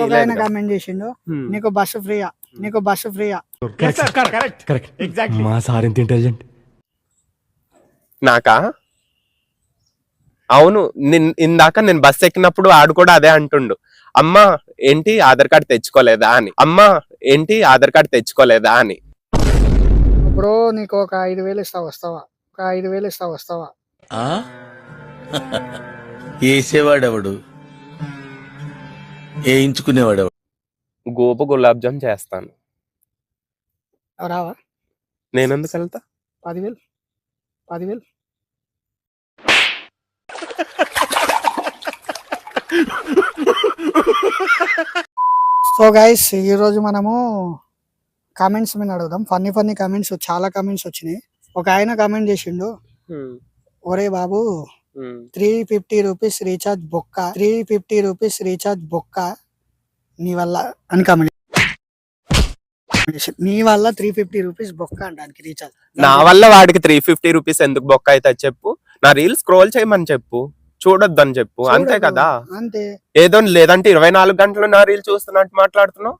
ఇంకొక ఆయన కామెంట్ చేసిండు. నీకు బస్సు ఫ్రీయా? నీకు బస్సు ఫ్రీయా? కరెక్ట్ కరెక్ట్ మా సార్ ఎంత ఇంటెలిజెంట్ నాకా? అవును నిన్- ఇందాక నేను బస్ ఎక్కినప్పుడు ఆడు కూడా అదే అంటుండు. అమ్మా ఏంటి ఆధార్ కార్డ్ తెచ్చుకోలేదా అని. అమ్మా ఏంటి ఆధార్ కార్డ్ తెచ్చుకోలేదా అని. ఇప్పుడు నీకు ఒక ఐదు వేలు ఇస్తా వస్తావా? ఒక ఐదు వేలు ఇస్తా వస్తావా? ఆ? వేసేవాడెవడు వేయించుకునేవాడెవడు? గోపు గులాబ్ జామ్ చేస్తాను. రావా? నేనెందుకు వెళ్తా పదివేలు. పదివేలు. సో గైస్ ఈరోజు మనము కామెంట్స్ మీద అడుగుదాం. ఫన్నీ ఫన్నీ కామెంట్స్ చాలా కామెంట్స్ వచ్చినాయి. ఒక ఆయన కామెంట్ చేసిండు. ఒరే బాబు త్రీ ఫిఫ్టీ రూపీస్ రీఛార్జ్ బొక్క త్రీ ఫిఫ్టీ రూపీస్ రీఛార్జ్ బొక్క నీ వల్ల అని కామెంట్ నీ వల్ల త్రీ ఫిఫ్టీ రూపీస్ బొక్క అంటానికి రీఛార్జ్. నా వల్ల వాడికి త్రీ ఫిఫ్టీ రూపీస్ ఎందుకు బొక్క అయితే చెప్పు. నా రీల్ స్క్రోల్ చేయమని చెప్పు. చూడొద్దని చెప్పు. అంతే. కదా? అంతే. ఏదో లేదంటే ఇరవై నాలుగు గంటలు నా రీల్ చూస్తున్నట్టు మాట్లాడుతున్నావు?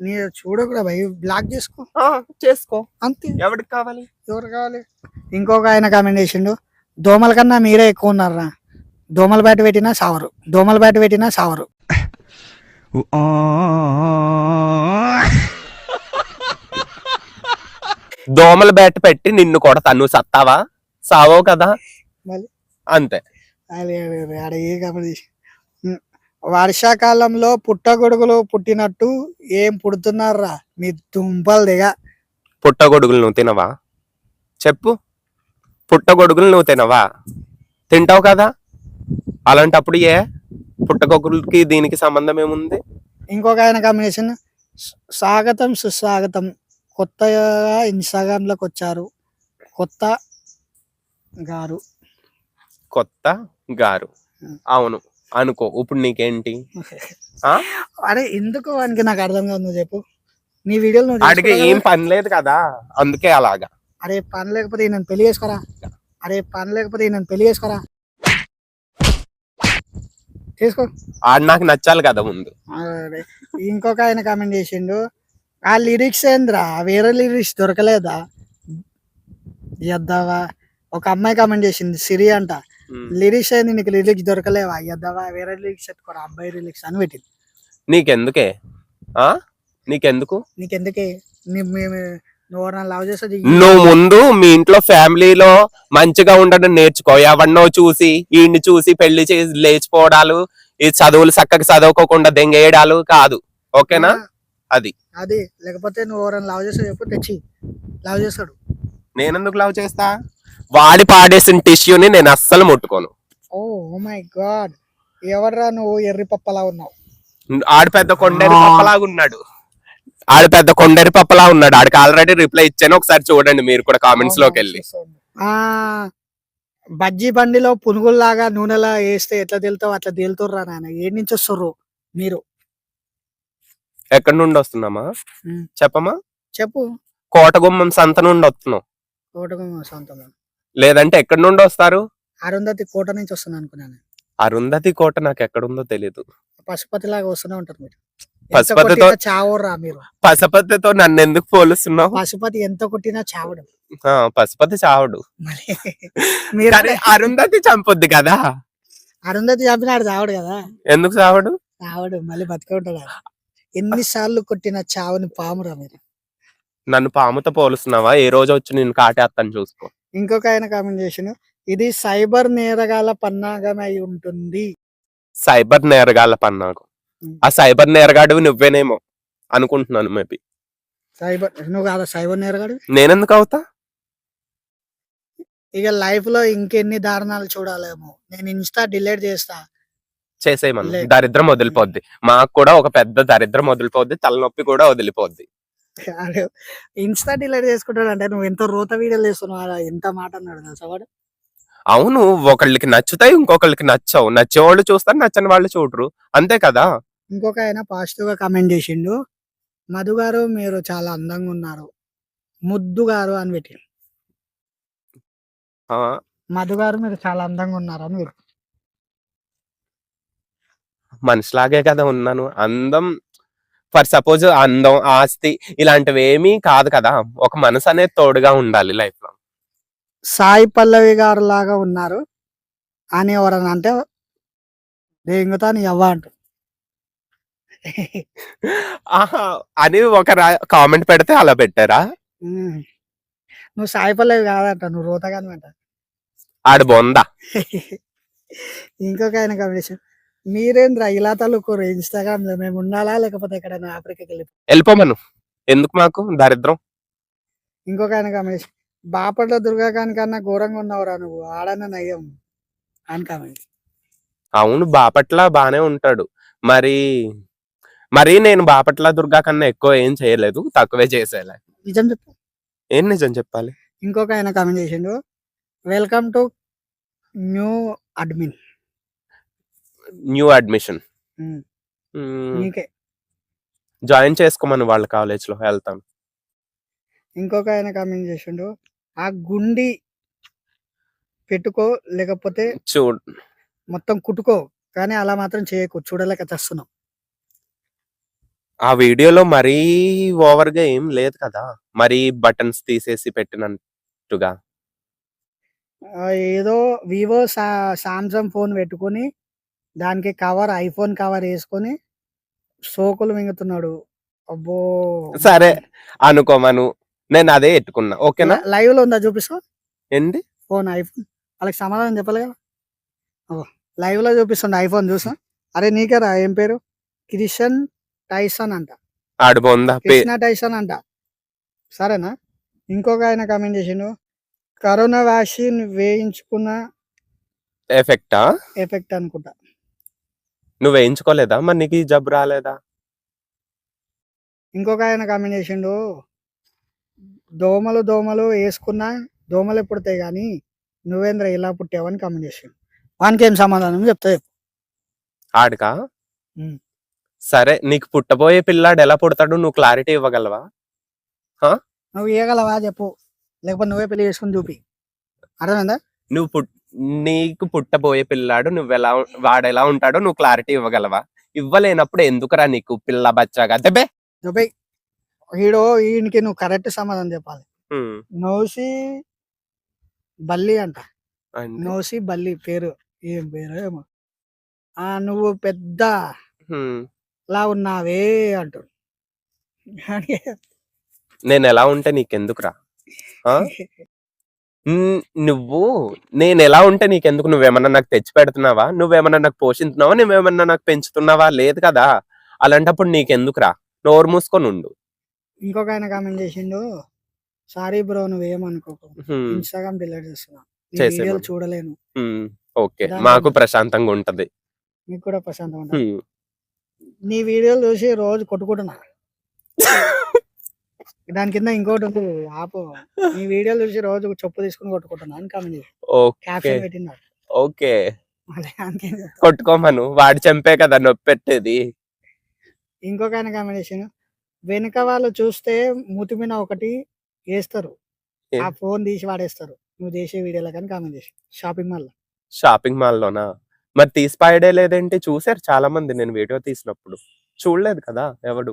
నీ చూడకూడదు భయ్ బ్లాక్ చేసుకో. ఆ, చేసుకో. అంతే. ఎవరికి కావాలి? ఎవరు కావాలి? ఇంకొక ఆయన కామెంట్ చేసిండు. దోమల కన్నా మీరే ఎక్కువ ఉన్నారా దోమల బయట పెట్టినా సావరు. దోమల బయట పెట్టినా సావరు. దోమల బ్యాట్ పెట్టి నిన్ను కొడతా నువ్వు సత్తావా? సావో కదా? మళ్ళీ. అంతే. ఆడ ఏ కామెంట్ చేసి వర్షాకాలంలో పుట్టగొడుగులు పుట్టినట్టు ఏం పుడుతున్నారా? మీ దుంపలు దిగ. పుట్టగొడుగులు నువ్వు తినవా? చెప్పు. పుట్టగొడుగులు నువ్వు తినవా? తింటావు కదా? అలాంటప్పుడు ఏ? పుట్టగొడుగులకి దీనికి సంబంధం ఏముంది? ఇంకొక ఆయన కాంబినేషన్. స్వాగతం సుస్వాగతం. కొత్తగా ఇన్స్టాగ్రామ్లోకి వచ్చారు. కొత్త గారు. కొత్త గారు. అవును. అనుకో. ఇప్పుడు నీకేంటి? అరే ఎందుకు వానికి నాకు అర్థం కాదు? నువ్వు చెప్పు. నీ వీడియోలు నువ్వు అడిగే ఏం? పని లేదు కదా? అందుకే అలాగా. అరే పని లేకపోతే నేను పెళ్ళి చేసుకోరా? అరే పని లేకపోతే నేను పెళ్ళి చేసుకోరా? చేసుకో. ఆడు నాకు నచ్చాలి కదా ముందు. ఇంకొక ఆయన కామెంట్ చేసిండు. ఆ లిరిక్స్ ఏంద్రా? వేరే లిరిక్స్ దొరకలేదా? ఎద్దావా? ఒక అమ్మాయి కామెంట్ చేసింది సిరి అంట. లిరిక్స్ ఏంది నీకు లిరిక్స్ దొరకలేవా. ఎద్దావా వేరే లిరిక్స్ ఎత్తుకోరా అబ్బాయి లిరిక్స్ అని పెట్టింది. నీకెందుకే? ఆ? నీకెందుకు? నీకెందుకే? నువ్వు లవ్ చేస్తుంది నువ్వు ముందు మీ ఇంట్లో ఫ్యామిలీలో మంచిగా ఉండడం నేర్చుకో. ఎవరినో చూసి ఈయన్ని చూసి పెళ్ళి చేసి లేచిపోవడాలు ఈ చదువులు చక్కగా చదువుకోకుండా దెంగేయడాలు కాదు. ఓకేనా? అది. అది. లేకపోతే నువ్వు ఎవరైనా లవ్ చేస్తే చెప్పు తెచ్చి. లవ్ చేస్తాడు. నేనెందుకు లవ్ చేస్తా? వాడి పాడేసిన టిష్యూని నేను అస్సలు ముట్టుకోను. ఓ మై గాడ్ ఎవర్రా నువ్వు ఎర్రి పప్పలా ఉన్నావు? ఆడు పెద్ద కొండరి పప్పలాగా ఉన్నాడు. ఆడు పెద్ద కొండరి పప్పలా ఉన్నాడు. ఆడికి ఆల్రెడీ రిప్లై ఇచ్చాను. ఒకసారి చూడండి మీరు కూడా కామెంట్స్లోకి వెళ్ళి. ఆ బజ్జీ బండిలో పునుగుల్లాగా నూనెలా వేస్తే ఎట్లా తేలుతావు? అట్లా తేలుతుర్రా నాయన ఏడు నుంచి వస్తుర్రు మీరు? ఎక్కడి నుండి వస్తున్నామా. చెప్పమా చెప్పు. కోటగుమ్మం సంత నుండి వస్తున్నాం. కోటకు సొంతం లేదంటే ఎక్కడి నుండి వస్తారు? అరుంధతి కోట నుంచి వస్తుంది అనుకున్నాను. అరుంధతి కోట నాకు ఎక్కడుందో తెలియదు పశుపతి లాగా వస్తూనే ఉంటారు మీరు. పశుపతితో- చావరా మీరు. పశుపతితో నన్ను ఎందుకు పోలుస్తున్నావు? పశుపతి ఎంత కొట్టినా చావడు. ఆ, పశుపతి చావడు. మరి అరుంధతి చంపొద్ది కదా? అరుంధతి చంపినాడు చావడు కదా? ఎందుకు చావడు? చావడు మళ్ళీ బతికే ఉంటాడు. ఎన్నిసార్లు కొట్టిన చావుని పామురా మీరు. నన్ను పాముతో పోలుస్తున్నావా? ఏ రోజు వచ్చి నేను కాటేస్తాను చూసుకో. ఇంకొక ఆయన కామెంట్ చేసిన ఇది సైబర్ నేరగాల పన్నాగం అయి ఉంటుంది. సైబర్ నేరగాళ్ళ పన్నాకు ఉమ్. ఆ సైబర్ నేరగాడు నువ్వేనేమో అనుకుంటున్నాను మేబీ సైబర్ నువ్వు కాదా సైబర్ నేరగాడు నేనెందుకు అవుతా? ఇక లైఫ్లో ఇంకెన్ని దారుణాలు చూడాలేమో. నేను ఇన్స్టా డిలీట్ చేస్తా. చేసేయమను. దరిద్రం వదిలిపోద్ది. మాకు కూడా ఒక పెద్ద దరిద్రం వదిలిపోద్ది తలనొప్పి కూడా వదిలిపోద్ది. ఇన్స్టా డిలీట్ చేసుకుంటాడు అంటే నువ్వు ఎంత రోత వీడియోలు చేస్తున్నావు? ఎంత మాట అన్నాడు తెలుసా వాడు? అవును ఒకళ్ళకి నచ్చుతాయి ఇంకొకళ్ళకి నచ్చవు. నచ్చేవాళ్ళు చూస్తారు నచ్చని వాళ్ళు చూడరు. అంతే కదా? ఇంకొక ఆయన పాజిటివ్గా కామెంట్ చేసిండు. మధు గారు మీరు చాలా అందంగా ఉన్నారు. ముద్దు గారు అని పెట్టి మధు గారు మీరు చాలా అందంగా ఉన్నారు అని పెట్టి మనిషిలాగే కదా ఉన్నాను. అందం ఫర్ సపోజ్ అందం ఆస్తి ఇలాంటివి ఏమీ కాదు కదా. ఒక మనసు అనేది తోడుగా ఉండాలి లైఫ్లో. సాయి పల్లవి గారు లాగా ఉన్నారు. అని ఎవరన్నా అంటే దేంగుతా నీ అవ్వ అంటు ఆహా అని ఒక కామెంట్ పెడితే అలా పెట్టారా? ఉమ్. నువ్వు సాయి పల్లవి కాదంట నువ్వు రోతగాని అంట. ఆడు బొందా. ఇంకొక ఆయన కాంబినేషన్ మీరేంద్ర ఇలా తలుకోరు ఇన్స్టాగ్రామ్లో మేము ఉండాలా లేకపోతే ఎక్కడైనా ఆఫ్రికాకి వెళ్ళి వెళ్ళిపోమను. ఎందుకు మాకు? దరిద్రం. ఇంకొక ఆయన కాంబినేషన్ బాపట్ల దుర్గాకాని కన్నా ఘోరంగా ఉన్నావురా నువ్వు ఆడన్న నయ్యం అని కామెంట్ అవును బాపట్ల బానే ఉంటాడు. మరి మరి నేను బాపట్ల దుర్గా కన్నా ఎక్కువ ఏం చేయలేదు తక్కువే చేసేలే. నిజం చెప్పు. ఏం నిజం చెప్పాలి? ఇంకొక ఆయన కామెంట్ చేసిండు welcome to new admin. New admission. Join చేసుకోమని వాళ్ళ కాలేజ్లో వెళ్తాను. ఇంకొక ఆయన కామెంట్ చేసిండు ఆ గుండి పెట్టుకో లేకపోతే చూడ్ మొత్తం కుట్టుకో కానీ అలా మాత్రం చేయకు చూడలేక తెస్తున్నాం ఆ వీడియోలో మరీ ఓవర్గా ఏం లేదు కదా మరీ బటన్స్ తీసేసి పెట్టినట్టుగా. ఏదో వివో సామ్సంగ్ ఫోన్ పెట్టుకొని దానికి కవర్ ఐఫోన్ కవర్ వేసుకొని సోకులు మింగుతున్నాడు. అబ్బో! సరే అనుకోమను. నేను అదే ఎట్టుకున్నా ఓకేనా? లైవ్లో ఉందా చూపిస్తా? ఏంటి ఫోన్ ఐఫోన్. వాళ్ళకి సమాధానం చెప్పాలి కదా? లైవ్లో చూపిస్తుండే ఐఫోన్ చూసా? అరే నీకేరా ఏం పేరు? క్రిషన్ టైసన్ అంట. ఆడు బొందా పే కృష్ణ టైసన్ అంట. సరేనా? ఇంకొక ఆయన కామెంట్ చేసిండు కరోనా వ్యాక్సిన్ వేయించుకున్న ఎఫెక్టా? ఎఫెక్ట్ అనుకుంటా. నువ్వు వేయించుకోలేదా? మరి నీకు ఈ జబ్బు రాలేదా? ఇంకొక ఆయన కామెంట్ చేసిండు దోమలు దోమలు వేసుకున్నా దోమలు పుడతాయి కానీ నువ్వేంద్ర ఇలా పుట్టావని కామెంట్ చేసిండు వానికి ఏం సమాధానం చెప్తా చెప్పు. ఆడికా. సరే నీకు పుట్టబోయే పిల్లాడు ఎలా పుడతాడు నువ్వు క్లారిటీ ఇవ్వగలవా? నువ్వు ఇవ్వగలవా చెప్పు. లేకపోతే నువ్వే పెళ్ళి చేసుకుని చూపి. అర్థమైందా? నువ్వు పుట్ నీకు పుట్టబోయే పిల్లాడు నువ్వు ఎలా వాడు ఎలా ఉంటాడో నువ్వు క్లారిటీ ఇవ్వగలవా? ఇవ్వలేనప్పుడు ఎందుకురా నీకు పిల్ల బచ్చాగా? దెబ్బే! చూపి ఈడో ఈయనకి నువ్వు కరెక్ట్ సమాధానం చెప్పాలి. ఉమ్. నోసి బల్లి అంట. నోసి బల్లి పేరు. ఏం పేరు ఏమో. ఆ నువ్వు పెద్ద ఉమ్. లా ఉన్నావే అంటు. నేను ఎలా ఉంటే నీకెందుకురా? నువ్వు నేను ఎలా ఉంటే నీకెందుకు? నువ్వేమన్నా నాకు తెచ్చి పెడుతున్నావా? నువ్వేమన్నా నాకు పోషిస్తున్నావా నువ్వేమన్నా నాకు పెంచుతున్నావా? లేదు కదా? అలాంటప్పుడు నీకెందుకురా? నోరు మూసుకొని ఉండు. ఇంకొక ఆయన కామెంట్ చేసిండు సారీ బ్రో నువ్వేమనుకోకు ఉమ్, ఇన్స్టాగ్రామ్ డిలీట్ చేస్తున్నా. నీ చేసేయ్ వీడియోలు బాబు. చూడలేను. Um, okay. దాని మాకు ప్రశాంతంగా ఉంటది. నీకు కూడా ప్రశాంతం ఉంటుంది. ఉమ్. నీ వీడియోలు చూసి రోజు కొట్టుకుంటున్నా. దాని కింద ఇంకోటి ఉంది. ఆపు. నీ వీడియోలు చూసి రోజు చెప్పు తీసుకుని కొట్టుకుంటున్నా. అని కామెంట్ ఓకే. క్యాప్షన్ పెట్టినాడు? కొట్టుకోమను. వాడు చంపే కదా నొప్పి పెట్టేది. ఇంకొక ఆయన కామెంట్ చేసిండు. వెనుక వాళ్ళు చూస్తే మూతి మీద ఒకటి వేస్తారు? ఆ ఫోన్ తీసి వాడేస్తారు. నువ్వు చేసే వీడియోలో కానీ కామెంట్ చేసి. షాపింగ్ మాల్ షాపింగ్ మాల్ లోనా? మరి తీసి పాయడే లేదేంటి? చూసారు చాలా మంది నేను వీడియో తీసినప్పుడు. చూడలేదు కదా ఎవడు?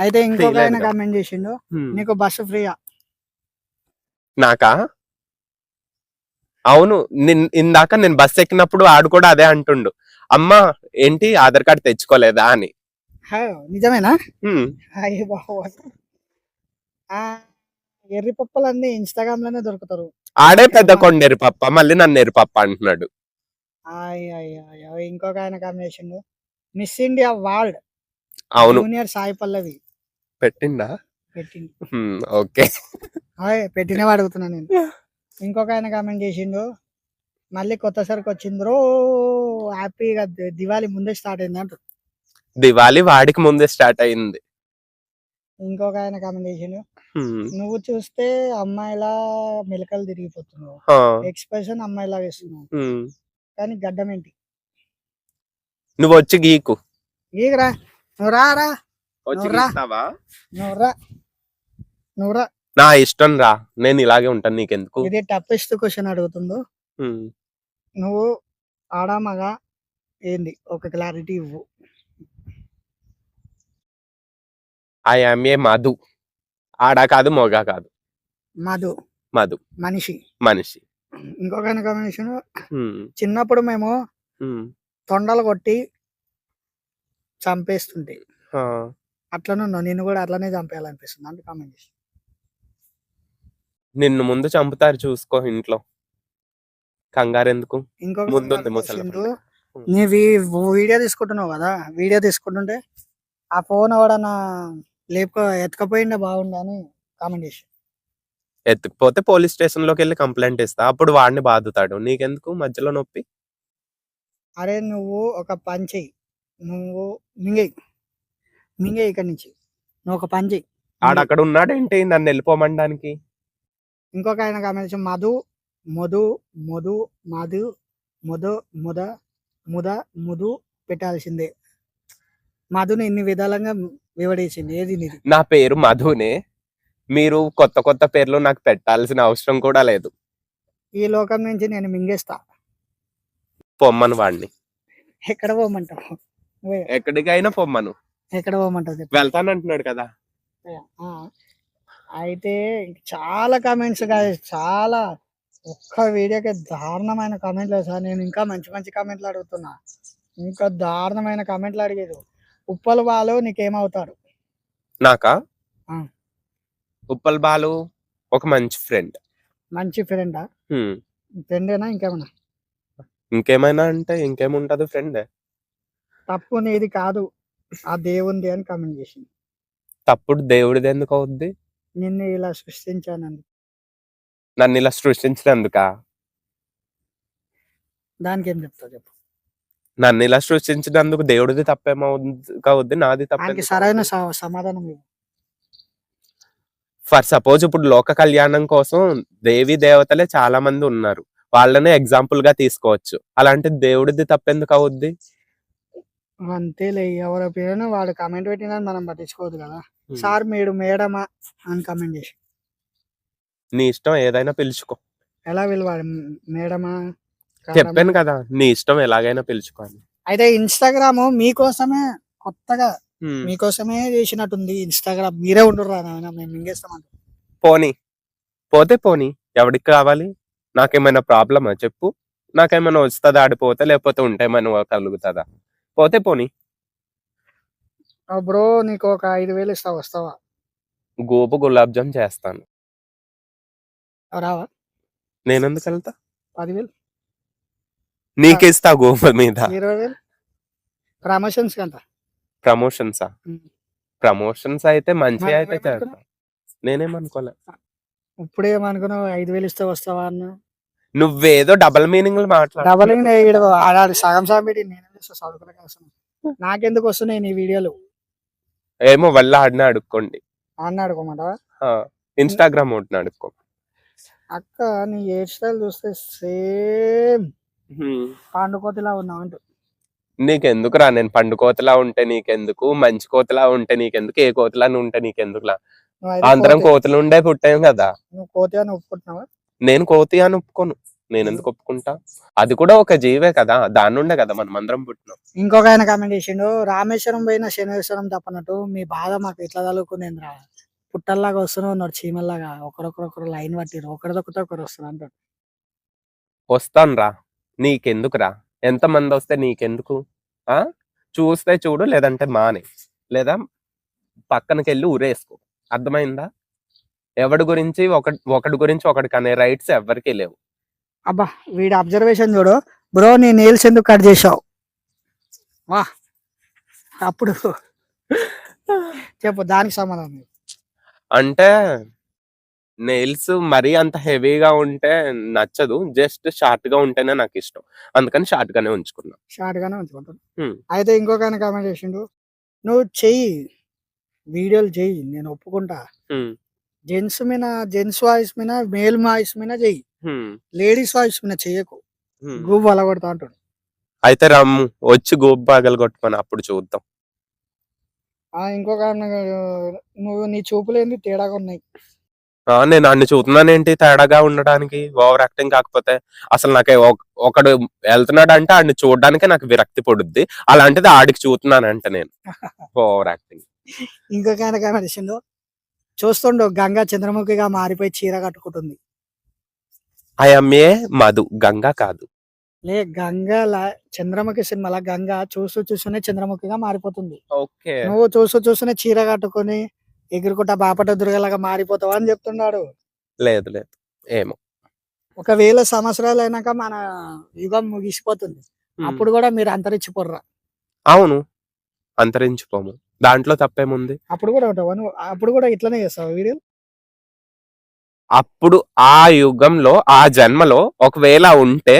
అయితే ఇంకొక ఆయన. కామెంట్ చేసిండు. హ్మ్. నీకు బస్సు ఫ్రీయా? నాకా? అవును నిన్ ఇందాక నేను బస్ ఎక్కినప్పుడు ఆడు కూడా అదే అంటుండు. అమ్మా ఏంటి ఆధార్ కార్డ్ తెచ్చుకోలేదా అని. నిజమేనా? ఆ ఎర్రి పప్పులు అన్ని ఇన్స్టాగ్రామ్లోనే దొరుకుతారు. ఆడే పెద్ద కొండేరు పప్ప మళ్ళీ నన్ను ఎరు పప్ప అంటున్నాడు. ఇంకొక ఆయన కామెంట్ చేసిండు. మిస్ ఇండియా వరల్డ్ అవును. జూనియర్ సాయి పల్లవి. పెట్టిండా? పెట్టిండు. ఓకే. ఆయ్, పెట్టినవి అడుగుతున్నా నేను. ఇంకొక ఆయన కామెంట్ చేసిండు. మళ్ళీ కొత్త సరుకు వచ్చిందిరో హ్యాపీగా దివాళీ ముందే స్టార్ట్ అయింది అంటు దివాళీ వాడికి ముందే స్టార్ట్ అయింది. ఇంకొక ఆయన కామెంట్ చేసిండు. నువ్వు చూస్తే అమ్మాయిలా మెలకలు తిరిగిపోతున్నావు. ఎక్స్ప్రెషన్ అమ్మాయిలాగా ఇస్తున్నావు హ్మ్. కానీ గడ్డం ఏంటి? నువ్వు వచ్చి గీకు. ఈగరా నువ్వు రా నా ఇష్టం రా. నేను ఇలాగే ఉంటాను నీకెందుకు? ఇది టఫెస్ట్ క్వశ్చన్ అడుగుతుందో నువ్వు ఆడామగా ఏంది? ఒక క్లారిటీ ఇవ్వు. I am a Madhu. ఆడ కాదు మొగ కాదు. మధు. మధు. మనిషి. మనిషి. ఇంకొక కాంబినేషన్ చిన్నప్పుడు మేము తొండలు కొట్టి చంపేస్తుంటే అట్లనే నిన్ను కూడా అట్లనే చంపేయాలనిపిస్తుంది. అంటే కామెంట్ చేసి నిన్ను ముందు చంపుతారు చూసుకో ఇంట్లో. కంగారు ఎందుకు ముసలి సింధు, నీ వీడియో తీసుకుంటున్నావు కదా వీడియో తీసుకుంటుంటే ఆ ఫోన్ ఎవడన్నా లేపుకో ఎత్తుకపోయిండే బాగుండు అని కామెంట్ చేసి. ఎత్తుకుపోతే పోలీస్ స్టేషన్లోకి వెళ్ళి కంప్లైంట్ ఇస్తా అప్పుడు వాడిని బాదుతాడు. నీకెందుకు మధ్యలో నొప్పి? అరే నువ్వు ఒక పని చెయ్యి. నువ్వు మింగేయి. మింగేయి ఇక్కడి నుంచి. నువ్వు ఒక పని చెయ్యి ఆడ అక్కడ ఉన్నాడేంటి నన్ను వెళ్ళిపోమనడానికి ఇంకొక ఆయన కామెంట్ చేసి మధు మధు మధు మధు ముద ముద ముద ముదు పెట్టాల్సిందే. మధుని ఇన్ని విధాలుగా వివడేసింది ఏది నీది? నా పేరు మధునే. మీరు కొత్త కొత్త పేర్లు నాకు పెట్టాల్సిన అవసరం కూడా లేదు. ఈ లోకం నుంచి నేను మింగేస్తా. పొమ్మను వాడిని ఎక్కడ పోమంటావు నువ్వే ఎక్కడికైనా పొమ్మను. ఎక్కడ పోమంటావు చెప్పు. వెళ్తానంటున్నాడు కదా. ఆ. అయితే చాలా కామెంట్స్ చాలా ఒక్క వీడియోకి దారుణమైన కామెంట్లు సార్. నేను ఇంకా మంచి మంచి కామెంట్లు అడుగుతున్నా. ఇంకా దారుణమైన కామెంట్లు అడిగేది. ఉప్పల వాళ్ళు నీకేమవుతారు? నాకా. ఉప్పల్ బాలు ఒక మంచి ఫ్రెండ్ మంచి ఫ్రెండా ఫ్రెండేనా ఇంకేమన్నా? ఇంకేమైనా అంటే ఇంకేముంటది ఫ్రెండ్ తప్పు నీది కాదు. ఆ దేవుంది అని కామెంట్ చేసింది తప్పుడు దేవుడిది ఎందుకు అవుద్ది? నిన్ను ఇలా సృష్టించానండి నన్ను ఇలా సృష్టించినందుక? దానికి ఏం చెప్తావు చెప్పు. నన్ను ఇలా సృష్టించినందుకు దేవుడిది తప్పేమో కావద్ది నాది తప్ప సరైన స- సమాధానం ఇవ్వు. ఫర్ సపోజ్ ఇప్పుడు లోక కళ్యాణం కోసం దేవి దేవతలే చాలా మంది ఉన్నారు. వాళ్ళనే ఎగ్జాంపుల్గా తీసుకోవచ్చు. అలాంటి దేవుడిది తప్పెందుకు అవుద్ది? అంతేలే ఎవరి పేరున వాడు కామెంట్ పెట్టినా మనం పట్టించుకోవద్దు కదా. సార్ మీరు మేడమా అని కామెంట్ చేసి. నీ ఇష్టం ఏదైనా పిలుచుకో. ఎలా పిలవాలి? మేడమా? చెప్పాను కదా నీ ఇష్టం ఎలాగైనా పిలుచుకోని అయితే ఇన్స్టాగ్రామ్ మీకోసమే కొత్తగా మీకోసమే చేసినట్టుంది ఇన్స్టాగ్రామ్ మీరే ఉండరు మేము మింగేస్తామంట పోనీ. పోతే పోనీ ఎవడికి కావాలి? నాకేమైనా ప్రాబ్లమా? చెప్పు. నాకేమైనా వస్తుందా ఆడిపోతే లేకపోతే ఉంటే ఏమైనా కలుగుతుందా? పోతే పోనీ. బ్రో నీకు ఒక ఐదు వేలు ఇస్తా వస్తావా? గోపు గులాబ్ జామ్ చేస్తాను. రావా? నేనెందుకు వెళ్తా? పదివేలు. నీకిస్తా గోపు మీద. ఇరవై వేలు. ప్రమోషన్స్ కంట ప్రమోషన్సా. ప్రమోషన్స్ అయితే మంచి అయితే? చేస్తా. నేనేమనుకోలే. ఇప్పుడే ఏమనుకున్నావు ఐదు వేలు ఇస్తే వస్తావా అన్న నువ్వేదో డబల్ మీనింగ్ మాట్లాడు డబల్ ఆడాడు సగం సగం పెట్టి చేస్తా చదువుకునే కోసం. నాకెందుకు వస్తున్నాయి నీ వీడియోలు? ఏమో వల్ల ఆడిన అడుక్కోండి. అన్న అడుకోమంటావా ఇన్స్టాగ్రామ్ ఒకటిని అడుక్కో. అక్క నీ హెయిర్ స్టైల్ చూస్తే సేమ్. పాండుకోతిలా ఉన్నావు అంటూ. నీకెందుకురా నేను పండు కోతలా ఉంటే నీకెందుకు? మంచి కోతలా ఉంటే నీకెందుకు? ఏ కోతలా ఉంటే నీకెందుకులా అందరం కోతి. కోతలు ఉండే పుట్టాం కదా. నువ్వు కోతి అని ఒప్పుకుంటున్నావా? నేను కోతి అని ఒప్పుకోను నేను ఎందుకు ఒప్పుకుంటా? అది కూడా ఒక జీవే కదా దాని నుండే కదా మనం అందరం పుట్టినాం. ఇంకొక ఆయన కామెంట్ చేసిండు రామేశ్వరం పోయిన శనేశ్వరం తప్పనట్టు మీ బాధ మాకు ఎట్లా తలుకునేది రా పుట్టల్లాగా వస్తున్నావు ఉన్నాడు చీమల్లాగా ఒకరొకరొకరు లైన్ పట్టిరు ఒకరిదొకటి ఒకరు వస్తున్నారు అంటాడు. వస్తాను రా నీకెందుకురా? ఎంత మంది వస్తే నీకెందుకు? ఆ? చూస్తే చూడు లేదంటే మానే. లేదా పక్కనకి వెళ్ళి ఊరేసుకో. అర్థమైందా? ఎవడి గురించి ఒకటి ఒకటి గురించి ఒకటికి అనే రైట్స్ ఎవరికి లేవు. అబ్బా వీడి అబ్జర్వేషన్ చూడు. బ్రో నీ నేల్స్ ఎందుకు కట్ చేసావు వా. అప్పుడు చెప్పు దానికి సమాధానం. అంటే నెయిల్స్ మరీ అంత హెవీగా ఉంటే నచ్చదు. జస్ట్ షార్ట్గా ఉంటేనే నాకు ఇష్టం. అందుకని షార్ట్ గానే ఉంచుకున్నా. షార్ట్ గానే ఉంచుకుంటాను Hmm. అయితే ఇంకొక ఆయన కామెంట్ చేసిండు. నువ్వు చెయ్యి. వీడియోలు చెయ్యి. నేను ఒప్పుకుంటా. జెంట్స్ మీద జెంట్స్ వాయిస్ మీద మేల్ వాయిస్ మీద చెయ్యి. లేడీస్ వాయిస్ మీద చెయ్యకు. గ్రూప్ అలగొడతా అంటాడు. అయితే రమ్ము వచ్చి గోపు బాగలు కొట్టుకొని అప్పుడు చూద్దాం. ఆ ఇంకొక నువ్వు నీ చూపులు ఏంది తేడాగా ఉన్నాయి. నేను అన్ని చూస్తున్నానేంటి తేడాగా ఉండడానికి ఓవర్ యాక్టింగ్ కాకపోతే అసలు నాకు ఒక- ఒకడు వెళ్తున్నాడు అంటే ఆడిని చూడడానికి నాకు విరక్తి పడుద్ది. అలాంటిది ఆడికి చూస్తున్నానంట నేను. Over acting. ఇంకొక ఆయన చూస్తుండు గంగ చంద్రముఖిగా మారిపోయి చీర కట్టుకుంటుంది. ఐఎంఏ మధు గంగా కాదు. లే గంగ లా- చంద్రముఖి సినిమాలో గంగ చూస్తూ చూస్తూనే చంద్రముఖిగా మారిపోతుంది. ఓకే. నువ్వు చూస్తూ చూస్తూనే చీర కట్టుకొని ఎగురుకుంటా బాపట దుర్గలాగా మారిపోతావు అని చెప్తున్నాడు. లేదు లేదు. ఏమో. ఒక వేల సంవత్సరాలు అయినాక మన యుగం ముగిసిపోతుంది. అప్పుడు కూడా మీరు అంతరించిపోర్రా. అవును. అంతరించిపోము. దాంట్లో తప్పేముంది? అప్పుడు కూడా ఉంటావు? అప్పుడు కూడా ఇట్లనే చేస్తావు వీడియో? అప్పుడు ఆ యుగంలో ఆ జన్మలో ఒకవేళ ఉంటే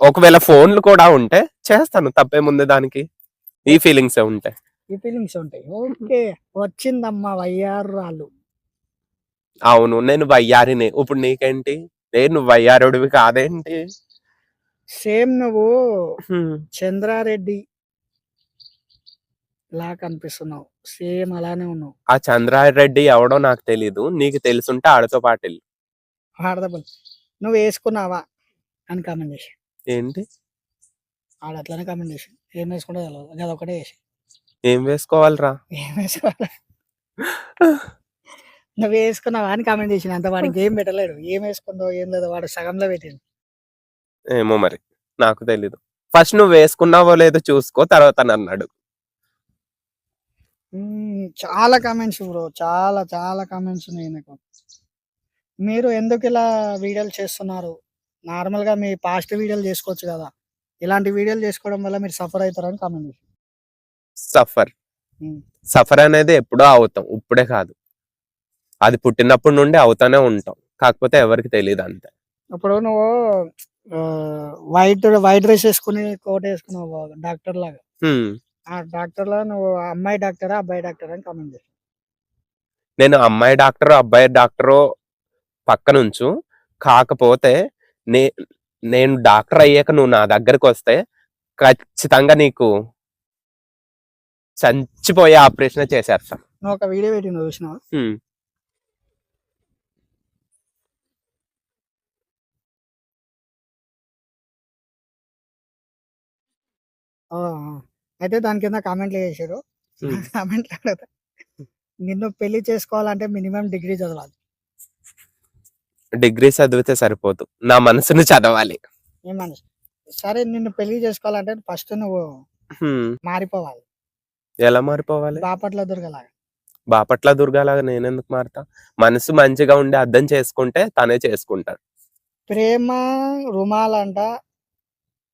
ఒకవేళ ఫోన్లు కూడా ఉంటే చేస్తాను. తప్పేముంది దానికి? ఈ ఫీలింగ్స్ ఉంటాయి ఈ ఫీలింగ్స్ ఉంటాయి. ఓకే. వచ్చిందమ్మా వయ్యారాలు. అవును. నేను వయ్యారిని. ఇప్పుడు నీకేంటి? నేను వయ్యారుడివి కాదేంటి? సేమ్ నువ్వు. చంద్రారెడ్డి లా కనిపిస్తున్నావు సేమ్ అలానే ఉన్నావు. ఆ చంద్రారెడ్డి ఎవడో నాకు తెలీదు. నీకు తెలుసుంటే ఆడతో పాటు వెళ్ళు. ఆడదబ్బులు నువ్వు వేసుకున్నావా? అని కామెంట్ చేసి ఏంటి? ఆడ అట్లనే కామెంట్ చేసి ఏం వేసుకుంటే తెలియదు అది ఒకటే చేసి ఏం వేసుకోవాలిరా? ఏం వేసుకోవాలి? నువ్వు వేసుకున్నావా అని కామెంట్ చేసిన అంత వాడికి ఏం పెట్టలేడు. ఏం వేసుకుందో ఏం లేదో వాడు సగంలో పెట్టింది ఏమో మరి. నాకు తెలీదు. ఫస్ట్ నువ్వు వేసుకున్నావో లేదో చూసుకో తర్వాత నన్ను అడుగు. చాలా కామెంట్స్ బ్రో చాలా చాలా కామెంట్స్ ఉన్నాయి నాకు. మీరు ఎందుకు ఇలా వీడియోలు చేస్తున్నారు? నార్మల్గా మీ పాస్ట్ వీడియోలు చేసుకోవచ్చు కదా. ఇలాంటి వీడియోలు చేసుకోవడం వల్ల మీరు సఫర్ అవుతారని కామెంట్ సఫర్. సఫర్ అనేది ఎప్పుడో అవుతాం. ఇప్పుడే కాదు. అది పుట్టినప్పటి నుండి అవుతానే ఉంటాం. కాకపోతే ఎవరికి తెలియదు అంతే. ఇప్పుడు నువ్వు వైట్ వైట్ డ్రెస్ వేసుకుని కోట్ వేసుకున్నావు డాక్టర్ లాగా. ఆ డాక్టర్ లా నువ్వు అమ్మాయి డాక్టరా అబ్బాయి డాక్టర్ అని కామెంట్ చేసి నేను అమ్మాయి డాక్టర్ అబ్బాయి డాక్టరు పక్కనుంచు కాకపోతే నే నేను డాక్టర్ అయ్యాక నువ్వు నా దగ్గరకు వస్తే ఖచ్చితంగా నీకు చంచిపోయే ఆపరేషన్ చేసేస్తా. నువ్వు ఒక వీడియో పెట్టి నువ్వు చూసినావా? ఆ. అయితే దాని కింద కామెంట్లు చేశారు. కామెంట్లు అడగతా. నిన్ను పెళ్ళి చేసుకోవాలంటే మినిమం డిగ్రీ చదవాలి. డిగ్రీ చదివితే సరిపోదు. నా మనసును చదవాలి. సరే నిన్ను పెళ్ళి చేసుకోవాలంటే ఫస్ట్ నువ్వు హ్మ్. మారిపోవాలి. ఎలా మారిపోవాలి? బాపట్ల దుర్గలాగా. బాపట్ల దుర్గాలాగా నేనెందుకు మారుతా? మనసు మంచిగా ఉండి అర్థం చేసుకుంటే తనే చేసుకుంటాడు. ప్రేమ రుమాలంట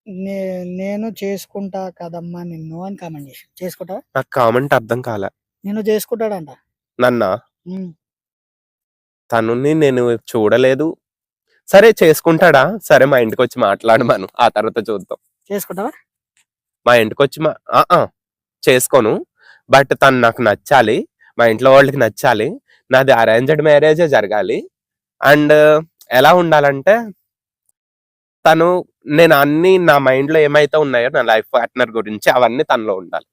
నే- నేను చేసుకుంటా కదమ్మా నిన్ను అని కామెంట్ చేసి చేసుకుంటా నాకు కామెంట్ అర్థం కాలే. నిన్ను చేసుకుంటాడంట? నన్న? ఉమ్. తనుని నేను చూడలేదు. సరే చేసుకుంటాడా? సరే మా ఇంటికి వచ్చి మాట్లాడమను ఆ తర్వాత చూద్దాం. చేసుకుంటావా? మా ఇంటికి వచ్చి మా ఆ, ఆ, చేసుకోను. బట్ తను నాకు నచ్చాలి. మా ఇంట్లో వాళ్ళకి నచ్చాలి. నాది అరేంజ్డ్ మ్యారేజే జరగాలి. అండ్ ఎలా ఉండాలంటే తను నేను అన్ని నా మైండ్లో ఏమైతే ఉన్నాయో నా లైఫ్ పార్ట్నర్ గురించి అవన్నీ తనలో ఉండాలి.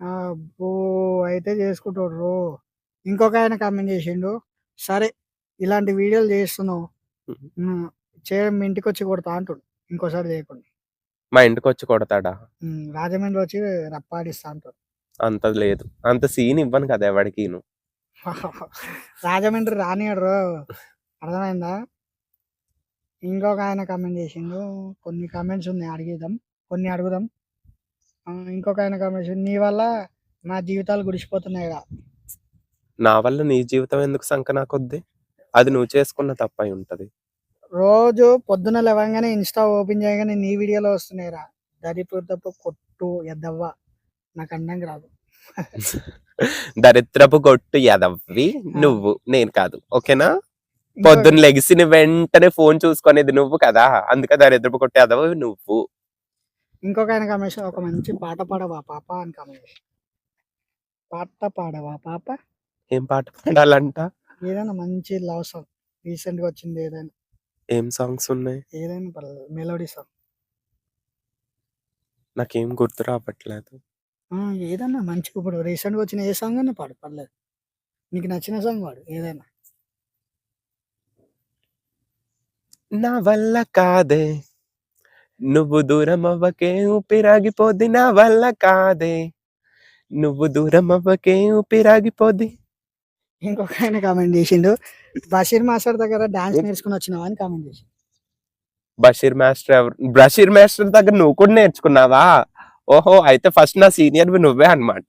అబ్బో! అయితే చేసుకుంటాడు ఇంకొక ఆయన కామెంట్ చేసిండు. సరే ఇలాంటి వీడియోలు చేస్తున్నావు. చేయడం మీ ఇంటికి వచ్చి కొడతా అంటుండు. ఇంకోసారి చేయకుండా. మా ఇంటికి వచ్చి కొడతాడా? రాజమండ్రి వచ్చి రప్పాడిస్తా అంటాడు. అంత లేదు. అంత సీన్ ఇవ్వను కదా ఎవరికి రాజమండ్రి రానియడు అర్థమైందా? ఇంకొక ఆయన కామెంట్ చేసిండు. కొన్ని కామెంట్స్ ఉన్నాయి అడిగిద్దాం. కొన్ని అడుగుదాం. ఇంకొక ఆయన కామెంట్ చేసిండు. నీ వల్ల నా జీవితాలు గుడిసిపోతున్నాయి నా వల్ల నీ జీవితం ఎందుకు సంక నాకొద్ది అది నువ్వు చేసుకున్న తప్పై ఉంటది. రోజు పొద్దున లేవగానే ఇన్స్టా ఓపెన్ చేయగానే నీ వీడియోలో వస్తున్నాయిరా దరిద్రపు కొట్టు ఎద్దవ్వ నాకు అండంగా రాదు. దరిద్రపు కొట్టు ఎదవ్వి నువ్వు నేను కాదు. ఓకేనా? పొద్దున్న లెగిసిన వెంటనే ఫోన్ చూసుకునేది నువ్వు కదా? అందుకే దరిద్రపు కొట్టు ఎదవ్వి నువ్వు. ఇంకొక ఆయన కామెంట్ ఒక మంచి పాట పాడవా పాప అని చేసి పాట పాడవా పాప? ఏం పాట పాడాలంట? ఏదైనా మంచి లవ్ సాంగ్. రీసెంట్గా వచ్చింది ఏదైనా. ఏం సాంగ్స్ ఉన్నాయి? ఏదైనా పర్లేదు మెలోడీ సాంగ్. నాకేం గుర్తు రావట్లేదు. ఏదైనా మంచి ఇప్పుడు రీసెంట్గా వచ్చిన ఏ సాంగ్ అయినా పాడు పర్లేదు. నీకు నచ్చిన సాంగ్ పాడు ఏదైనా. నా వల్ల కాదే. నువ్వు దూరం అవ్వకే ఊపిరాగిపోద్ది నా వల్ల కాదే. నువ్వు దూరం అవ్వకే ఊపిరాగిపోద్ది. ఇంకొక ఆయన కామెంట్ చేసిండు. బషీర్ మాస్టర్ దగ్గర డాన్స్ నేర్చుకుని వచ్చినావా అని కామెంట్ చేసి బషీర్ మాస్టర్ ఎవరు? బషీర్ మాస్టర్ దగ్గర నువ్వు కూడా నేర్చుకున్నావా? ఓహో అయితే ఫస్ట్ నా సీనియర్ నువ్వే అన్నమాట.